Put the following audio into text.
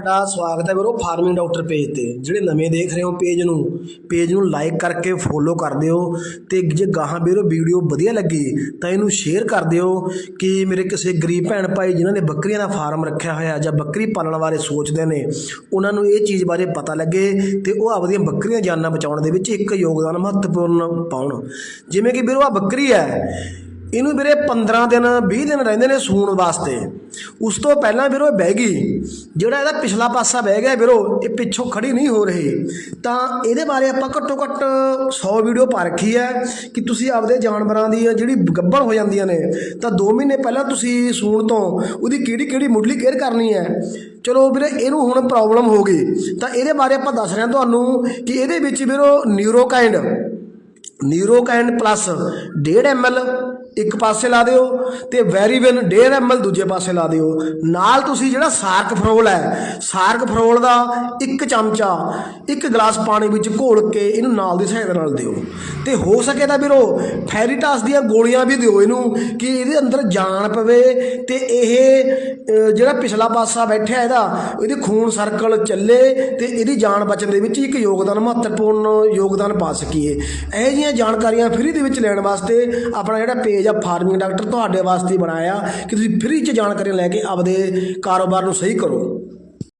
ਤੁਹਾਡਾ ਸਵਾਗਤ ਹੈ ਵੀਰੋ, ਫਾਰਮਿੰਗ ਡਾਕਟਰ ਪੇਜ ਤੇ। ਜਿਹੜੇ ਨਵੇਂ ਦੇਖ ਰਹੇ ਹੋ ਪੇਜ ਨੂੰ ਪੇਜ ਨੂੰ ਲਾਈਕ ਕਰਕੇ ਫੋਲੋ ਕਰ ਦਿਓ ਤੇ ਜੇ ਗਾਹਾਂ ਵੀਰੋ ਵੀਡੀਓ ਵਧੀਆ ਲੱਗੀ, ਤਾਂ ਇਹਨੂੰ ਸ਼ੇਅਰ ਕਰ ਦਿਓ ਕਿ ਮੇਰੇ ਕਿਸੇ ਗਰੀਬ ਭੈਣ ਭਾਈ ਜਿਨ੍ਹਾਂ ਨੇ ਬੱਕਰੀਆਂ ਦਾ ਫਾਰਮ ਰੱਖਿਆ ਹੋਇਆ ਜਾਂ ਬੱਕਰੀ ਪਾਲਣ ਬਾਰੇ ਸੋਚਦੇ ਨੇ, ਉਹਨਾਂ ਨੂੰ ਇਹ ਚੀਜ਼ ਬਾਰੇ ਪਤਾ ਲੱਗੇ ਤੇ ਉਹ ਆਪਦੀਆਂ ਬੱਕਰੀਆਂ ਜਾਨਾਂ ਬਚਾਉਣ ਦੇ ਵਿੱਚ ਇੱਕ ਯੋਗਦਾਨ ਮਹੱਤਵਪੂਰਨ ਪਾਉਣ। ਜਿਵੇਂ ਕਿ ਵੀਰੋ ਆ ਬੱਕਰੀ ਹੈ ਇਹਨੂੰ ਵੀਰੇ 15 ਦਿਨ 20 ਦਿਨ ਰਹਿੰਦੇ ਨੇ ਸੂਣ ਵਾਸਤੇ। ਉਸ ਤੋਂ ਪਹਿਲਾਂ ਵੀਰੋ ਇਹ ਬਹਿ ਗਈ। ਜਿਹੜਾ ਇਹਦਾ ਪਿਛਲਾ ਪਾਸਾ ਬਹਿ ਗਿਆ ਵੀਰੋ, ਇਹ ਪਿੱਛੋਂ ਖੜੀ ਨਹੀਂ ਹੋ ਰਹੀ। ਤਾਂ ਇਹਦੇ ਬਾਰੇ ਆਪਾਂ ਘੱਟੋ ਘੱਟ 100 ਵੀਡੀਓ ਪਾ ਰੱਖੀ ਹੈ ਕਿ ਤੁਸੀਂ ਆਪਦੇ ਜਾਨਵਰਾਂ ਦੀ ਜਿਹੜੀ ਗੱਭਣ ਹੋ ਜਾਂਦੀਆਂ ਨੇ, ਤਾਂ 2 ਮਹੀਨੇ ਪਹਿਲਾਂ ਤੁਸੀਂ ਸੂਣ ਤੋਂ ਉਹਦੀ ਕਿਹੜੀ ਕਿਹੜੀ ਮੁੱਢਲੀ ਕੇਅਰ ਕਰਨੀ ਹੈ? ਚਲੋ ਵੀਰੇ, ਇਹਨੂੰ ਹੁਣ ਪ੍ਰੋਬਲਮ ਹੋ ਗਈ। ਤਾਂ ਇਹਦੇ ਬਾਰੇ ਆਪਾਂ ਦੱਸ ਰਹੇ ਹਾਂ ਤੁਹਾਨੂੰ ਕਿ ਇਹਦੇ ਵਿੱਚ ਵੀਰੋ ਨਿਊਰੋਕਾਈਂਡ ਨਿਊਰੋਕਾਈਨ ਪਲੱਸ 1.5 ml ਇੱਕ ਪਾਸੇ ਲਾ ਦਿਓ ਤੇ ਵੈਰੀਵਿਨ 1.5 ml ਦੂਜੇ ਪਾਸੇ ਲਾ ਦਿਓ। ਨਾਲ ਤੁਸੀਂ ਜਿਹੜਾ ਸਾਰਕ ਫਰੋਲ ਹੈ, ਸਾਰਕ ਫਰੋਲ ਦਾ ਇੱਕ ਚਮਚਾ, ਇੱਕ ਗਲਾਸ ਪਾਣੀ ਵਿੱਚ ਘੋਲ ਕੇ ਇਹਨੂੰ ਨਾਲ ਦੀ ਸਹਾਇਤਾ ਨਾਲ ਦਿਓ। ਤੇ ਹੋ ਸਕੇ ਤਾਂ ਵੀਰੋ, ਫੈਰੀਟਾਸ ਦੀਆਂ ਗੋਲੀਆਂ ਵੀ ਦਿਓ ਇਹਨੂੰ ਕਿ ਇਹਦੇ ਅੰਦਰ ਜਾਨ ਪਵੇ ਤੇ ਇਹ ਜਿਹੜਾ ਪਿਛਲਾ ਪਾਸਾ ਬੈਠਿਆ ਇਹਦਾ, ਇਹਦੇ ਖੂਨ ਸਰਕਲ ਚੱਲੇ ਤੇ ਇਹਦੀ ਜਾਨ ਬਚਣ ਦੇ ਵਿੱਚ ਇੱਕ ਯੋਗਦਾਨ, ਮਹੱਤਵਪੂਰਨ ਯੋਗਦਾਨ ਪਾ ਸਕੀਏ। ਇਹ ਜਿਹੀਆਂ ਜਾਣਕਾਰੀਆਂ ਫ੍ਰੀ ਦੇ ਵਿੱਚ ਲੈਣ ਵਾਸਤੇ ਆਪਣਾ ਜਿਹੜਾ ਪੇਜ ਆ ਫਾਰਮਿੰਗ ਡਾਕਟਰ ਤੁਹਾਡੇ ਵਾਸਤੇ ਬਣਾਇਆ ਕਿ ਤੁਸੀਂ ਫ੍ਰੀ ਚ ਜਾਣਕਾਰੀ ਲੈ ਕੇ ਆਪਦੇ ਕਾਰੋਬਾਰ ਨੂੰ ਸਹੀ ਕਰੋ।